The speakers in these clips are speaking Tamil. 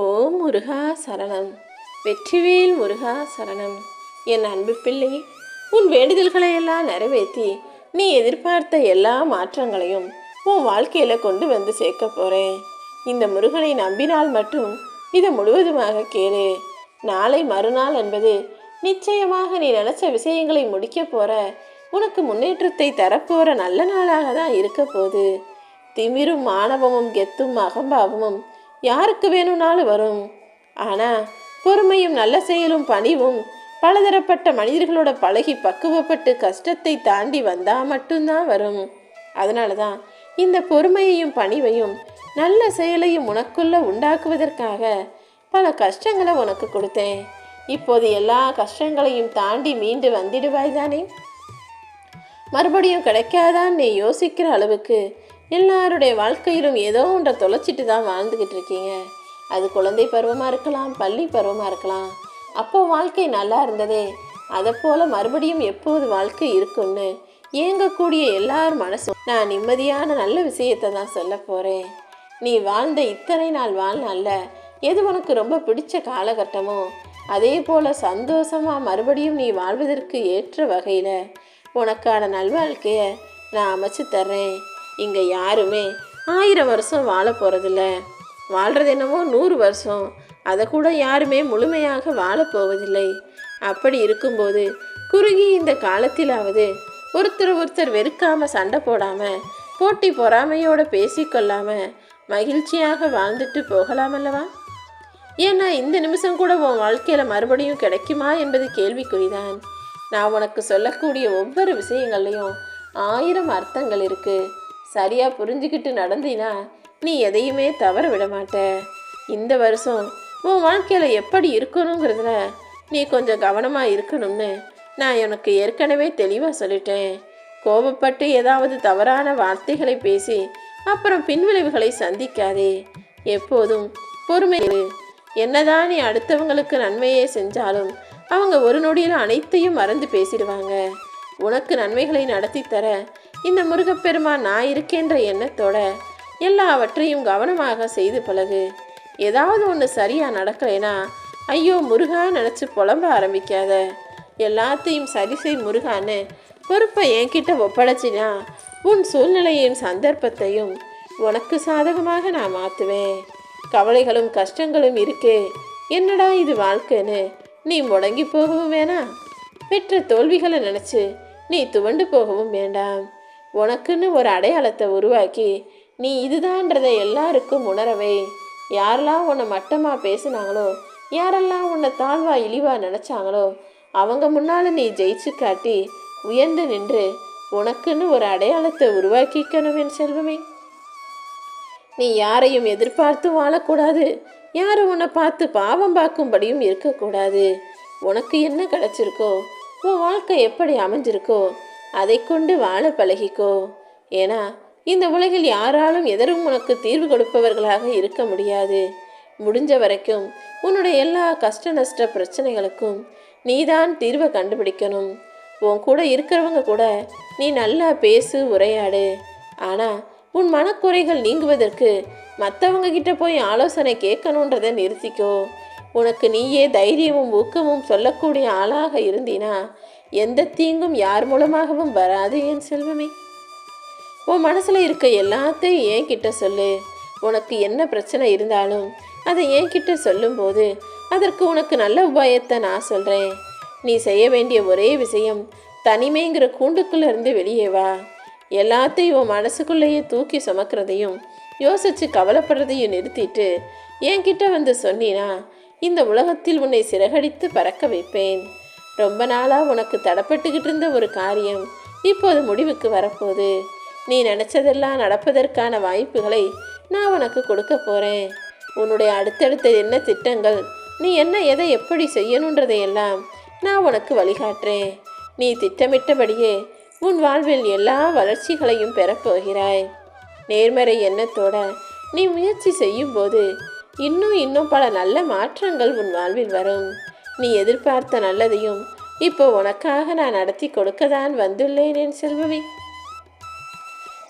ஓம் முருகா சரணம். வெற்றிவேல் முருகா சரணம். என் அன்பு பிள்ளை உன் வேண்டுதல்களை எல்லாம் நிறைவேற்றி நீ எதிர்பார்த்த எல்லா மாற்றங்களையும் உன் வாழ்க்கையில் கொண்டு வந்து சேர்க்க போகிறேன் இந்த முருகனை நம்பினால் மட்டும் இதை முழுவதுமாக கேளு. நாளை மறுநாள் என்பது நிச்சயமாக நீ நினச்ச விஷயங்களை முடிக்க போற உனக்கு முன்னேற்றத்தை தரப்போற நல்ல நாளாக தான் இருக்க போகுது. திமிரும் மாணவமும் கெத்தும் அகம்பாவமும் யாருக்கு வேணும்னாலும் வரும். ஆனால் பொறுமையும் நல்ல செயலும் பணிவும் பலதரப்பட்ட மனிதர்களோட பழகி பக்குவப்பட்டு கஷ்டத்தை தாண்டி வந்தால் மட்டும்தான் வரும். அதனால தான் இந்த பொறுமையையும் பணிவையும் நல்ல செயலையும் உனக்குள்ள உண்டாக்குவதற்காக பல கஷ்டங்களை உனக்கு கொடுத்தேன். இப்போது எல்லா கஷ்டங்களையும் தாண்டி மீண்டு வந்திடுவாய் தானே? மறுபடியும் கிடைக்காதான் நீ யோசிக்கிற அளவுக்கு எல்லாருடைய வாழ்க்கையிலும் ஏதோ ஒன்றை தொலைச்சிட்டு தான் வாழ்ந்துக்கிட்டு இருக்கீங்க. அது குழந்தை பருவமாக இருக்கலாம் பள்ளி பருவமாக இருக்கலாம். அப்போ வாழ்க்கை நல்லா இருந்ததே. அதை போல் மறுபடியும் எப்போது வாழ்க்கை இருக்கும்னு ஏங்கக்கூடிய எல்லார் மனசும் நான் நிம்மதியான நல்ல விஷயத்தை தான் சொல்ல போகிறேன் நீ வாழ்ந்த இத்தனை நாள் வாழ்நாளில் எது உனக்கு ரொம்ப பிடிச்ச காலகட்டமோ அதே போல் சந்தோஷமாக மறுபடியும் நீ வாழ்வதற்கு ஏற்ற வகையில் உனக்கான நல்வாழ்க்கையை நான் அமைச்சு தர்றேன். இங்கே யாருமே ஆயிரம் வருஷம் வாழ போகிறதில்ல வாழ்கிறது என்னவோ நூறு வருஷம். அதை கூட யாருமே முழுமையாக வாழப் போவதில்லை. அப்படி இருக்கும்போது குறுகி இந்த காலத்திலாவது ஒருத்தர் ஒருத்தர் வெறுக்காமல் சண்டை போடாமல் போட்டி பொறாமையோடு பேசிக்கொள்ளாமல் மகிழ்ச்சியாக வாழ்ந்துட்டு போகலாமல்லவா ஏன்னா இந்த நிமிஷம் கூட உன் வாழ்க்கையில் மறுபடியும் கிடைக்குமா என்பது கேள்விக்குறிதான். நான் உனக்கு சொல்லக்கூடிய ஒவ்வொரு விஷயங்கள்லையும் ஆயிரம் அர்த்தங்கள் இருக்குது சரியாக புரிஞ்சுக்கிட்டு நடந்தினா நீ எதையுமே தவற விட மாட்ட. இந்த வருஷம் உன் வாழ்க்கையில் எப்படி இருக்கணுங்கிறதுல நீ கொஞ்சம் கவனமாக இருக்கணும்னு நான் எனக்கு ஏற்கனவே தெளிவாக சொல்லிட்டேன். கோபப்பட்டு ஏதாவது தவறான வார்த்தைகளை பேசி அப்புறம் பின்விளைவுகளை சந்திக்காதே. எப்போதும் பொறுமை என்னதான் நீ அடுத்தவங்களுக்கு நன்மையே செஞ்சாலும் அவங்க ஒரு நொடியில் அனைத்தையும் மறந்து பேசிடுவாங்க. உனக்கு நன்மைகளை நடத்தி தர இந்த முருகப்பெருமான் நான் இருக்கேன்ற எண்ணத்தோட எல்லாவற்றையும் கவனமாக செய்து பழகு. ஏதாவது ஒன்று சரியாக நடக்கலைன்னா ஐயோ முருகா நினச்சி புலம்ப ஆரம்பிக்காத. எல்லாத்தையும் சரி செய் முருகான்னு பொறுப்பை என்கிட்ட ஒப்படைச்சினா உன் சூழ்நிலையின் சந்தர்ப்பத்தையும் உனக்கு சாதகமாக நான் மாற்றுவேன் கவலைகளும் கஷ்டங்களும் இருக்கே என்னடா இது வாழ்க்கைன்னு நீ முடங்கி போகவும் வேணாம். பெற்ற தோல்விகளை நினச்சி நீ துவண்டு போகவும் வேண்டாம். உனக்குன்னு ஒரு அடையாளத்தை உருவாக்கி நீ இதுதான்றதை எல்லாருக்கும் உணரவே. யாரெல்லாம் உன்னை மட்டமாக பேசுனாங்களோ யாரெல்லாம் உன்னை தாழ்வா இழிவா நினச்சாங்களோ அவங்க முன்னால் நீ ஜெயிச்சு காட்டி உயர்ந்து நின்று உனக்குன்னு ஒரு அடையாளத்தை உருவாக்கிக்கணும் என் செல்வமே. நீ யாரையும் எதிர்பார்த்து வாழக்கூடாது. யாரும் உன்னை பார்த்து பாவம் பார்க்கும்படியும் இருக்கக்கூடாது. உனக்கு என்ன கிடைச்சிருக்கோ உன் வாழ்க்கை எப்படி அமைஞ்சிருக்கோ அதை கொண்டு வாழ பழகிக்கோ. ஏன்னா இந்த உலகில் யாராலும் எதரும் உனக்கு தீர்வு கொடுப்பவர்களாக இருக்க முடியாது. முடிஞ்ச வரைக்கும் உன்னுடைய எல்லா கஷ்ட நஷ்ட பிரச்சனைகளுக்கும் நீதான் தீர்வை கண்டுபிடிக்கணும். உன் கூட இருக்கிறவங்க கூட நீ நல்லா பேசு உரையாடு. ஆனால் உன் மனக்குறைகள் நீங்குவதற்கு மற்றவங்க கிட்ட போய் ஆலோசனை கேட்கணுன்றதை நிறுத்திக்கோ. உனக்கு நீயே தைரியமும் ஊக்கமும் சொல்லக்கூடிய ஆளாக இருந்தினா எந்த தீங்கும் யார் மூலமாகவும் வராது என் செல்வமே. உன் மனசில் இருக்க எல்லாத்தையும் ஏன் கிட்ட சொல்லு. உனக்கு என்ன பிரச்சனை இருந்தாலும் அதை ஏன் கிட்ட சொல்லும்போது அதற்கு உனக்கு நல்ல உபாயத்தை நான் சொல்கிறேன் நீ செய்ய வேண்டிய ஒரே விஷயம் தனிமைங்கிற கூண்டுக்குள்ளேருந்து வெளியே வா. எல்லாத்தையும் உன் மனசுக்குள்ளேயே தூக்கி சுமக்கிறதையும் யோசித்து கவலைப்படுறதையும் நிறுத்திட்டு என்கிட்ட வந்து சொன்னினா இந்த உலகத்தில் உன்னை சிறகடித்து பறக்க வைப்பேன். ரொம்ப நாளாக உனக்கு தடப்பட்டுக்கிட்டு இருந்த ஒரு காரியம் இப்போது முடிவுக்கு வரப்போகுது. நீ நினச்சதெல்லாம் நடப்பதற்கான வாய்ப்புகளை நான் உனக்கு கொடுக்க போகிறேன் உன்னுடைய அடுத்தடுத்த என்ன திட்டங்கள் நீ என்ன எதை எப்படி செய்யணுன்றதையெல்லாம் நான் உனக்கு வழிகாட்டுறேன். நீ திட்டமிட்டபடியே உன் வாழ்வில் எல்லா வளர்ச்சிகளையும் பெறப்போகிறாய் நேர்மறை எண்ணத்தோட நீ முயற்சி செய்யும்போது இன்னும் இன்னும் பல நல்ல மாற்றங்கள் உன் வாழ்வில் வரும். நீ எதிர்பார்த்த நல்லதையும் இப்போ உனக்காக நான் நடத்தி கொடுக்க தான் வந்துள்ளேன் என் செல்வவி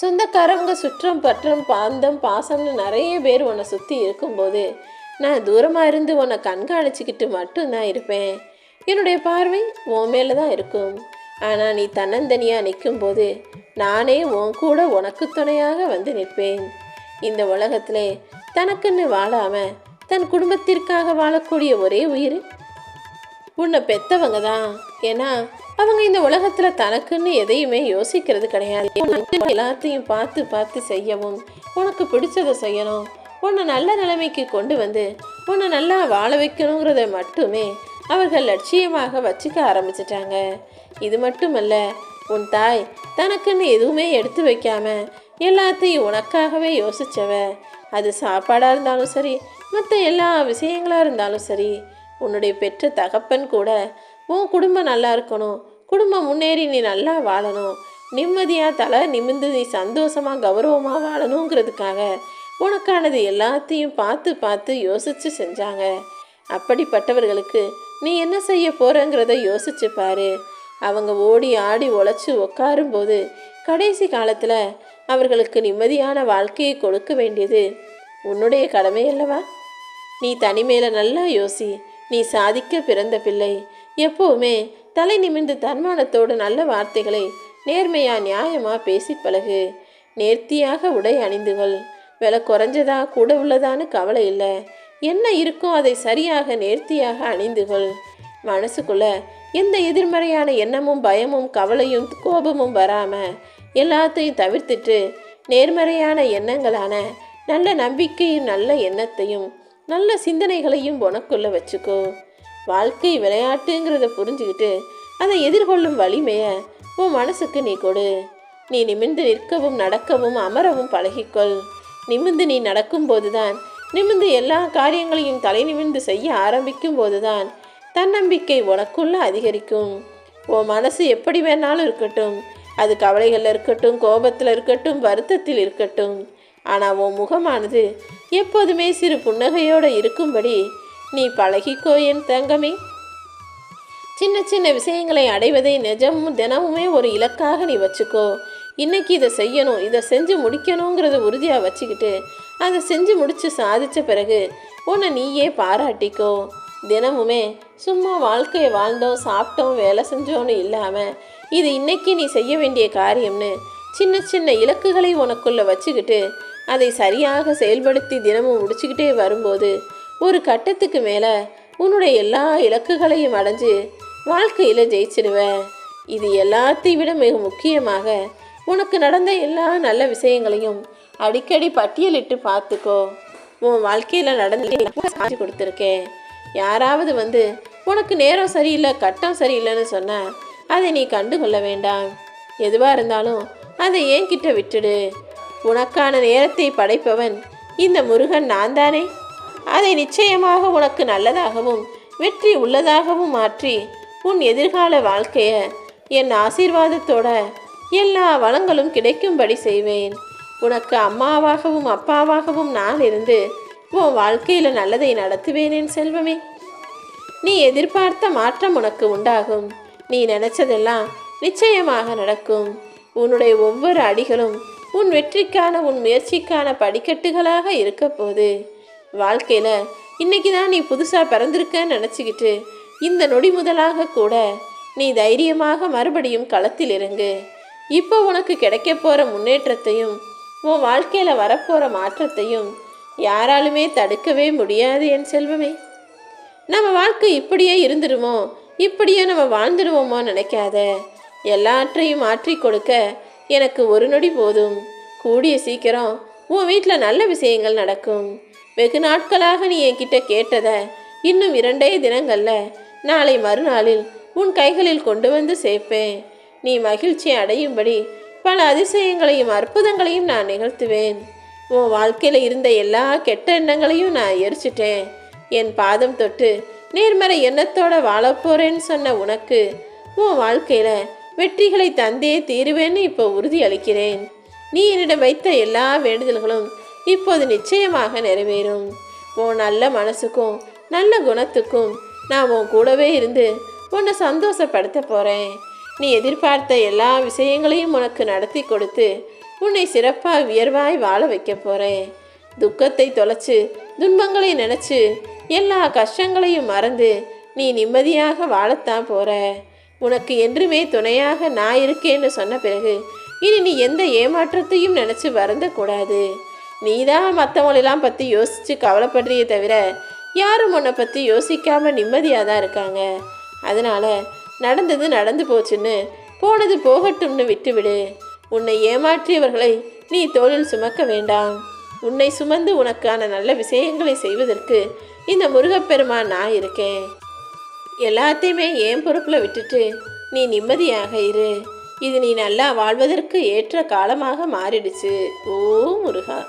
சொந்தக்காரங்க சுற்றம் பற்றம் பாந்தம் பாசம்னு நிறைய பேர் உன்னை சுற்றி இருக்கும்போது நான் தூரமாக இருந்து உன்னை கண்காணிச்சுக்கிட்டு மட்டும்தான் இருப்பேன். என்னுடைய பார்வை உன் மேலே தான் இருக்கும். ஆனால் நீ தன்னந்தனியாக நிற்கும்போது நானே உன் கூட உனக்கு துணையாக வந்து நிற்பேன். இந்த உலகத்திலே தனக்குன்னு வாழாமல் தன் குடும்பத்திற்காக வாழக்கூடிய ஒரே உயிர் உன்னை பெத்தவங்க தான் ஏன்னா அவங்க இந்த உலகத்துல தனக்குன்னு எதையுமே யோசிக்கிறது கிடையாது. உனக்கு எல்லாத்தையும் பார்த்து பார்த்து செய்யவும் உனக்கு பிடிச்சதை செய்யணும். உன்னை நல்ல நிலைமைக்கு கொண்டு வந்து உன்னை நல்லா வாழ வைக்கணுங்கிறத மட்டுமே அவர்கள் லட்சியமாக வச்சுக்க ஆரம்பிச்சிட்டாங்க. இது மட்டுமல்ல உன் தாய் தனக்குன்னு எதுவுமே எடுத்து வைக்காம எல்லாத்தையும் உனக்காகவே யோசிச்சவ. அது சாப்பாடாக இருந்தாலும் சரி மற்ற எல்லா விஷயங்களாக இருந்தாலும் சரி உன்னுடைய பெற்ற தகப்பன் கூட உன் குடும்பம் நல்லா இருக்கணும். குடும்பம் முன்னேறி நீ நல்லா வாழணும். நிம்மதியாக தலை நிமிர்ந்து நீ சந்தோஷமாக கௌரவமாக வாழணுங்கிறதுக்காக உனக்கானது எல்லாத்தையும் பார்த்து பார்த்து யோசித்து செஞ்சாங்க. அப்படிப்பட்டவர்களுக்கு நீ என்ன செய்ய போகிறங்கிறத யோசிச்சு பாரு. அவங்க ஓடி ஆடி உழைச்சி உக்காரும்போது கடைசி காலத்தில் அவர்களுக்கு நிம்மதியான வாழ்க்கையை கொடுக்க வேண்டியது உன்னுடைய கடமை அல்லவா? நீ தனிமையில் நல்லா யோசி. நீ சாதிக்க பிறந்த பிள்ளை. எப்போவுமே தலை நிமிர்ந்து தன்மானத்தோடு நல்ல வார்த்தைகளை நேர்மையா நியாயமா பேசி பழகு. நேர்த்தியாக உடை அணிந்துகள் விலை குறைஞ்சதா கூட உள்ளதான்னு கவலை இல்லை. என்ன இருக்கோ அதை சரியாக நேர்த்தியாக அணிந்துகொள் மனசுக்குள்ள எந்த எதிர்மறையான எண்ணமும் பயமும் கவலையும் கோபமும் வராம எல்லாத்தையும் தவிர்த்துட்டு நேர்மறையான எண்ணங்களான நல்ல நம்பிக்கையும் நல்ல எண்ணத்தையும் நல்ல சிந்தனைகளையும் உனக்குள்ள வச்சுக்கோ. வாழ்க்கை விளையாட்டுங்கிறத புரிஞ்சுக்கிட்டு அதை எதிர்கொள்ளும் வலிமையை உன் மனசுக்கு நீ கொடு. நீ நிமிர்ந்து நிற்கவும் நடக்கவும் அமரவும் பழகிக்கொள். நிமிர்ந்து நீ நடக்கும்போதுதான் நிமிர்ந்து எல்லா காரியங்களையும் தலை நிமிர்ந்து செய்ய ஆரம்பிக்கும் போதுதான் தன்னம்பிக்கை உனக்குள்ள அதிகரிக்கும். உன் மனசு எப்படி வேணாலும் இருக்கட்டும். அது கவலைகளில் இருக்கட்டும் கோபத்தில் இருக்கட்டும் வருத்தத்தில் இருக்கட்டும். ஆனால் உன் முகமானது எப்போதுமே சிறு புன்னகையோடு இருக்கும்படி நீ பழகிக்கோ என் தங்கமே. சின்ன சின்ன விஷயங்களை அடைவதை நிஜமும் தினமுமே ஒரு இலக்காக நீ வச்சுக்கோ. இன்னைக்கு இதை செய்யணும் இதை செஞ்சு முடிக்கணுங்கிறத உறுதியாக வச்சுக்கிட்டு அதை செஞ்சு முடித்து சாதித்த பிறகு உன்னை நீயே பாராட்டிக்கோ. தினமுமே சும்மா வாழ்க்கையை வாழ்ந்தோம் சாப்பிட்டோம் வேலை செஞ்சோன்னு இல்லாமல் இது இன்னைக்கு நீ செய்ய வேண்டிய காரியம்னு சின்ன சின்ன இலக்குகளை உனக்குள்ள வச்சுக்கிட்டு அதை சரியாக செயல்படுத்தி தினமும் முடிச்சுக்கிட்டே வரும்போது ஒரு கட்டத்துக்கு மேலே உன்னுடைய எல்லா இலக்குகளையும் அடைஞ்சு வாழ்க்கையில் ஜெயிச்சிடுவேன் இது எல்லாத்தையும் விட மிக முக்கியமாக உனக்கு நடந்த எல்லா நல்ல விஷயங்களையும் அடிக்கடி பட்டியலிட்டு பார்த்துக்கோ. உன் வாழ்க்கையில் நடந்து சாட்சி கொடுத்துருக்கேன். யாராவது வந்து உனக்கு நேரம் சரியில்லை கட்டம் சரியில்லைன்னு சொன்னால் அதை நீ கண்டுகொள்ள வேண்டாம். எதுவாக இருந்தாலும் அதை என்கிட்ட விட்டுடு? உனக்கான நேரத்தை படைப்பவன் இந்த முருகன் நான் தானே அதை நிச்சயமாக உனக்கு நல்லதாகவும் வெற்றி உள்ளதாகவும் மாற்றி உன் எதிர்கால வாழ்க்கைய என் ஆசீர்வாதத்தோட எல்லா வளங்களும் கிடைக்கும்படி செய்வேன். உனக்கு அம்மாவாகவும் அப்பாவாகவும் நான் இருந்து உன் வாழ்க்கையில் நல்லதை நடத்துவேனேன் செல்வமே. நீ எதிர்பார்த்த மாற்றம் உனக்கு உண்டாகும். நீ நினைச்சதெல்லாம் நிச்சயமாக நடக்கும். உன்னுடைய ஒவ்வொரு அடிகளும் உன் வெற்றிக்கான உன் முயற்சிக்கான படிக்கட்டுகளாக இருக்க போகுது வாழ்க்கையில் இன்னைக்கு தான் நீ புதுசாக பிறந்திருக்கன்னு நினச்சிக்கிட்டு இந்த நொடி முதலாக கூட நீ தைரியமாக மறுபடியும் களத்தில் இறங்கு. இப்போ உனக்கு கிடைக்க போகிற முன்னேற்றத்தையும் உன் வாழ்க்கையில் வரப்போகிற மாற்றத்தையும் யாராலுமே தடுக்கவே முடியாது என் செல்வமே. நம்ம வாழ்க்கை இப்படியே இருந்துருமோ? இப்படியே நம்ம வாழ்ந்துடுவோமோ நினைக்காத. எல்லாற்றையும் மாற்றி கொடுக்க எனக்கு ஒரு நொடி போதும். கூடிய சீக்கிரம் உன் வீட்டில் நல்ல விஷயங்கள் நடக்கும். வெகு நாட்களாக நீ என்கிட்ட கேட்டதை இன்னும் இரண்டே தினங்களில் நாளை மறுநாளில் உன் கைகளில் கொண்டு வந்து சேர்ப்பேன். நீ மகிழ்ச்சி அடையும்படி பல அதிசயங்களையும் அற்புதங்களையும் நான் நிகழ்த்துவேன். உன் வாழ்க்கையில் இருந்த எல்லா கெட்ட எண்ணங்களையும் நான் எரிச்சிட்டேன். என் பாதம் தொட்டு நேர்மறை எண்ணத்தோட வாழப்போறேன்னு சொன்ன உனக்கு உன் வாழ்க்கையில் வெற்றிகளை தந்தே தீருவேன்னு இப்போ உறுதி அளிக்கிறேன். நீ என்னிடம் வைத்த எல்லா வேண்டுதல்களும் இப்போது நிச்சயமாக நிறைவேறும். உன் நல்ல மனசுக்கும் நல்ல குணத்துக்கும் நான் உன் கூடவே இருந்து உன்னை சந்தோஷப்படுத்த போகிறேன் நீ எதிர்பார்த்த எல்லா விஷயங்களையும் உனக்கு நடத்தி கொடுத்து உன்னை சிறப்பாக உயர்வாய் வாழ வைக்க போகிறேன் துக்கத்தை தொலைச்சு துன்பங்களை நினச்சி எல்லா கஷ்டங்களையும் மறந்து நீ நிம்மதியாக வாழத்தான் போகிற உனக்கு என்றுமே துணையாக நான் இருக்கேன்னு சொன்ன பிறகு இனி நீ எந்த ஏமாற்றத்தையும் நினச்சி வருந்தக்கூடாது. நீ தான் மற்றவங்களெல்லாம் பற்றி யோசித்து கவலைப்படுறியே தவிர யாரும் உன்னை பற்றி யோசிக்காமல் நிம்மதியாக தான் இருக்காங்க. அதனால் நடந்தது நடந்து போச்சுன்னு போனது போகட்டும்னு விட்டுவிடு. உன்னை ஏமாற்றியவர்களை நீ தோளில் சுமக்க வேண்டாம். உன்னை சுமந்து உனக்கான நல்ல விஷயங்களை செய்வதற்கு இந்த முருகப்பெருமான் நான் இருக்கேன். எல்லாத்தையுமே ஏன் பொறுப்பில் விட்டுட்டு நீ நிம்மதியாக இரு. இது நீ நல்லா வாழ்வதற்கு ஏற்ற காலமாக மாறிடுச்சு. ஓ முருகா.